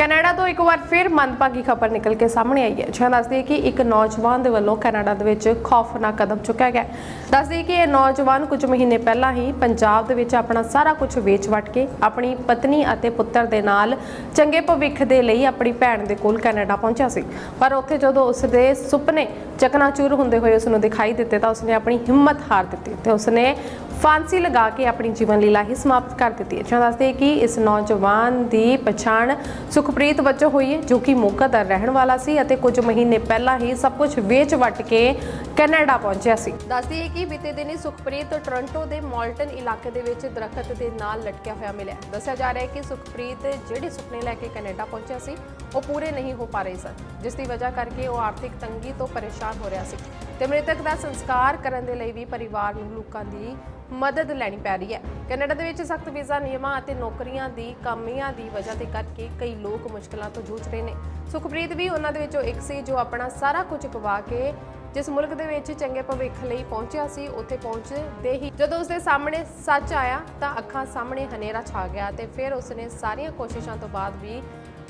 Canada ਤੋਂ ਇੱਕ ਵਾਰ ਫਿਰ ਮੰਦਭਾਗੀ ਖਬਰ ਨਿਕਲ ਕੇ ਸਾਹਮਣੇ ਆਈ ਹੈ। ਜਿਹਾਂ ਦੱਸਦੀ ਹੈ ਕਿ ਇੱਕ ਨੌਜਵਾਨ ਦੇ ਵੱਲੋਂ ਕੈਨੇਡਾ ਦੇ ਵਿੱਚ ਖੌਫਨਾਕ ਕਦਮ ਚੁੱਕਿਆ ਗਿਆ ਦੱਸਦੀ ਹੈ ਕਿ ਇਹ ਨੌਜਵਾਨ ਕੁਝ ਮਹੀਨੇ ਪਹਿਲਾਂ ਹੀ ਪੰਜਾਬ ਦੇ ਵਿੱਚ ਆਪਣਾ ਸਾਰਾ ਕੁਝ ਵੇਚ ਵਟ ਕੇ ਆਪਣੀ ਪਤਨੀ ਅਤੇ ਪੁੱਤਰ ਦੇ ਨਾਲ ਚੰਗੇ ਭਵਿੱਖ ਦੇ ਲਈ ਆਪਣੀ ਭੈਣ ਦੇ ਕੋਲ ਕੈਨੇਡਾ ਪਹੁੰਚਿਆ ਸੀ। ਪਰ ਉੱਥੇ ਜਦੋਂ ਉਸ ਦੇ ਸੁਪਨੇ ਚਕਨਾਚੂਰ ਹੁੰਦੇ ਹੋਏ ਉਸ ਨੂੰ ਦਿਖਾਈ ਦਿੱਤੇ ਤਾਂ ਉਸਨੇ ਆਪਣੀ ਹਿੰਮਤ ਹਾਰ ਦਿੱਤੀ ਤੇ ਉਸਨੇ ਫਾਂਸੀ ਲਗਾ ਕੇ ਆਪਣੀ ਜੀਵਨ ਲੀਲਾ ਹੀ ਸਮਾਪਤ ਕਰ ਦਿੱਤੀ ਹੈ। ਜਿਵੇਂ ਦੱਸਦੇ ਕਿ ਇਸ ਨੌਜਵਾਨ ਦੀ ਪਛਾਣ ਸੁਖਪ੍ਰੀਤ ਵਜੋਂ ਹੋਈ ਹੈ, ਜੋ ਕਿ ਮੋਗਾ ਦਾ ਰਹਿਣ ਵਾਲਾ ਸੀ ਅਤੇ ਕੁਝ ਮਹੀਨੇ ਪਹਿਲਾਂ ਹੀ ਸਭ ਕੁਝ ਵੇਚ ਵਟ ਕੇ ਕੈਨੇਡਾ ਪਹੁੰਚਿਆ ਸੀ। ਦੱਸਦੀ ਹੈ ਕਿ ਬੀਤੇ ਦਿਨੀ ਸੁਖਪ੍ਰੀਤ ਟੋਰਾਂਟੋ ਦੇ ਮਾਲਟਨ ਇਲਾਕੇ ਦੇ ਵਿੱਚ ਦਰਖਤ ਦੇ ਨਾਲ ਲਟਕਿਆ ਹੋਇਆ ਮਿਲਿਆ। ਦੱਸਿਆ ਜਾ ਰਿਹਾ ਹੈ ਕਿ ਸੁਖਪ੍ਰੀਤ ਜਿਹੜੇ ਸੁਪਨੇ ਲੈ ਕੇ ਕੈਨੇਡਾ ਪਹੁੰਚਿਆ ਸੀ, ਉਹ ਪੂਰੇ ਨਹੀਂ ਹੋ ਪਾ ਰਹੇ ਸਨ, ਜਿਸ ਦੀ ਵਜ੍ਹਾ ਕਰਕੇ ਉਹ ਆਰਥਿਕ ਤੰਗੀ ਤੋਂ ਪਰੇਸ਼ਾਨ ਹੋ ਰਿਹਾ ਸੀ। ਤੇ ਮ੍ਰਿਤਕ ਦਾ ਸੰਸਕਾਰ ਕਰਨ ਦੇ ਲਈ ਵੀ ਪਰਿਵਾਰ ਨੂੰ ਲੋਕਾਂ ਦੀ ਮਦਦ ਲੈਣੀ ਪੈ ਰਹੀ ਹੈ। ਕੈਨੇਡਾ ਦੇ ਵਿੱਚ ਸਖਤ ਵੀਜ਼ਾ ਨਿਯਮਾਂ ਅਤੇ ਨੌਕਰੀਆਂ ਦੀ ਕਮੀਆਂ ਦੀ ਵਜ੍ਹਾ ਤੇ ਕਰਕੇ ਕਈ ਲੋਕ ਮੁਸ਼ਕਲਾਂ ਤੋਂ ਜੂਝ ਰਹੇ ਨੇ। ਸੁਖਪ੍ਰੀਤ ਵੀ ਉਹਨਾਂ ਦੇ ਵਿੱਚੋਂ ਇੱਕ ਸੀ ਜੋ ਆਪਣਾ ਸਾਰਾ ਕੁਝ ਗਵਾ ਕੇ ਜਿਸ ਮੁਲਕ ਦੇ ਵਿੱਚ ਚੰਗੇ ਭਵਿੱਖ ਲਈ ਪਹੁੰਚਿਆ ਸੀ, ਉੱਥੇ ਪਹੁੰਚਦੇ ਹੀ ਜਦੋਂ ਉਸਦੇ ਸਾਹਮਣੇ ਸੱਚ ਆਇਆ ਤਾਂ ਅੱਖਾਂ ਸਾਹਮਣੇ ਹਨੇਰਾ ਛਾ ਗਿਆ ਤੇ ਫਿਰ ਉਸਨੇ ਸਾਰੀਆਂ ਕੋਸ਼ਿਸ਼ਾਂ ਤੋਂ ਬਾਅਦ ਵੀ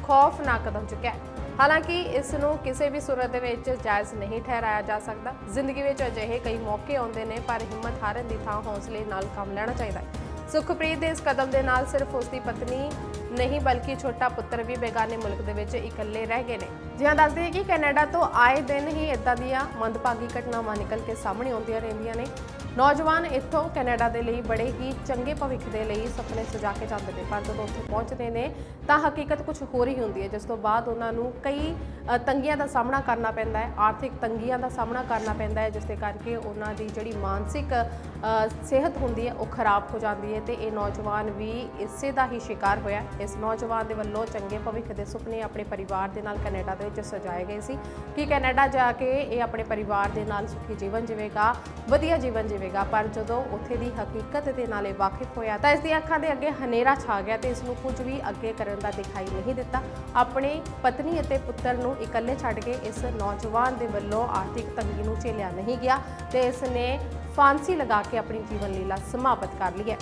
ਖੌਫਨਾਕ ਕਦਮ ਚੁੱਕਿਆ। ਹਾਲਾਂਕਿ ਇਸ ਨੂੰ ਕਿਸੇ ਵੀ ਸੂਰਤ ਦੇ ਵਿੱਚ ਜਾਇਜ਼ ਨਹੀਂ ਠਹਿਰਾਇਆ ਜਾ ਸਕਦਾ। ਜ਼ਿੰਦਗੀ ਵਿੱਚ ਅਜਿਹੇ ਕਈ ਮੌਕੇ ਆਉਂਦੇ ਨੇ, ਪਰ ਹਿੰਮਤ ਹਾਰਨ ਦੀ ਥਾਂ ਹੌਸਲੇ ਨਾਲ ਕੰਮ ਲੈਣਾ ਚਾਹੀਦਾ ਹੈ। ਸੁਖਪ੍ਰੀਤ ਦੇ ਇਸ ਕਦਮ ਦੇ ਨਾਲ ਸਿਰਫ ਉਸ ਦੀ ਪਤਨੀ ਨਹੀਂ, ਬਲਕਿ ਛੋਟਾ ਪੁੱਤਰ ਵੀ ਬੇਗਾਨੇ ਮੁਲਕ ਦੇ ਵਿੱਚ ਇਕੱਲੇ ਰਹਿ ਗਏ ਨੇ। ਜਿਹਾਂ ਦੱਸਦੇ ਹਾਂ ਕਿ ਕੈਨੇਡਾ ਤੋਂ ਆਏ ਦਿਨ ਹੀ ਇਦਾਂ ਦੀਆਂ ਮੰਦਭਾਗੀ ਘਟਨਾਵਾਂ ਨਿਕਲ ਕੇ ਸਾਹਮਣੇ ਆਉਂਦੀਆਂ ਰਹਿੰਦੀਆਂ ਨੇ। ਨੌਜਵਾਨ ਇੱਥੋਂ ਕੈਨੇਡਾ ਦੇ ਲਈ ਬੜੇ ਹੀ ਚੰਗੇ ਭਵਿੱਖ ਦੇ ਲਈ ਸੁਪਨੇ ਸਜਾ ਕੇ ਜਾਂਦੇ ਨੇ, ਪਰ ਜਦੋਂ ਉੱਥੇ ਪਹੁੰਚਦੇ ਨੇ, ਤਾਂ ਹਕੀਕਤ ਕੁਝ ਹੋਰ ਹੀ ਹੁੰਦੀ ਹੈ, ਜਿਸ ਤੋਂ ਬਾਅਦ ਉਹਨਾਂ ਨੂੰ ਕਈ ਤੰਗੀਆਂ ਦਾ ਸਾਹਮਣਾ ਕਰਨਾ ਪੈਂਦਾ ਹੈ, ਆਰਥਿਕ ਤੰਗੀਆਂ ਦਾ ਸਾਹਮਣਾ ਕਰਨਾ ਪੈਂਦਾ ਹੈ, ਜਿਸ ਦੇ ਕਰਕੇ ਉਹਨਾਂ ਦੀ ਜਿਹੜੀ ਮਾਨਸਿਕ ਸਿਹਤ ਹੁੰਦੀ ਹੈ, ਉਹ ਖਰਾਬ ਹੋ ਜਾਂਦੀ ਹੈ ਤੇ ਇਹ ਨੌਜਵਾਨ ਵੀ ਇਸੇ ਦਾ ਹੀ ਸ਼ਿਕਾਰ ਹੋਇਆ ਇਸ ਨੌਜਵਾਨ ਦੇ ਵੱਲੋਂ ਚੰਗੇ ਭਵਿੱਖ ਦੇ ਸੁਪਨੇ ਆਪਣੇ ਪਰਿਵਾਰ ਦੇ ਨਾਲ ਕੈਨੇਡਾ ਦੇ ਵਿੱਚ ਸਜਾਏ ਗਏ ਸੀ ਕਿ ਕੈਨੇਡਾ ਜਾ ਕੇ ਇਹ ਆਪਣੇ ਪਰਿਵਾਰ ਦੇ ਨਾਲ ਸੁਖੀ ਜੀਵਨ ਜੀਵੇਗਾ, ਵਧੀਆ ਜੀਵਨ ਜੀਵੇਗਾ, ਪਰ ਜਦੋਂ ਉੱਥੇ ਦੀ ਹਕੀਕਤ ਦੇ ਨਾਲ ਇਹ ਵਾਕਿਫ ਹੋਇਆ ਤਾਂ ਇਸ ਦੀਆਂ ਅੱਖਾਂ ਦੇ ਅੱਗੇ ਹਨੇਰਾ ਛਾ ਗਿਆ ਤੇ ਇਸ ਨੂੰ ਕੁਝ ਵੀ ਅੱਗੇ ਕਰਨ ਦਾ ਦਿਖਾਈ ਨਹੀਂ ਦਿੱਤਾ। ਆਪਣੇ ਪਤਨੀ ਅਤੇ ਪੁੱਤਰ ਨੂੰ ਇਕੱਲੇ ਛੱਡ ਕੇ ਇਸ ਨੌਜਵਾਨ ਦੇ ਵੱਲੋਂ ਆਰਥਿਕ ਤੰਗੀ ਨੂੰ ਝੇਲਿਆ ਨਹੀਂ ਗਿਆ ਤੇ ਇਸ ਨੇ ਫਾਂਸੀ ਲਗਾ ਕੇ ਆਪਣੀ ਜੀਵਨ ਲੀਲਾ ਸਮਾਪਤ ਕਰ ਲਈ ਹੈ।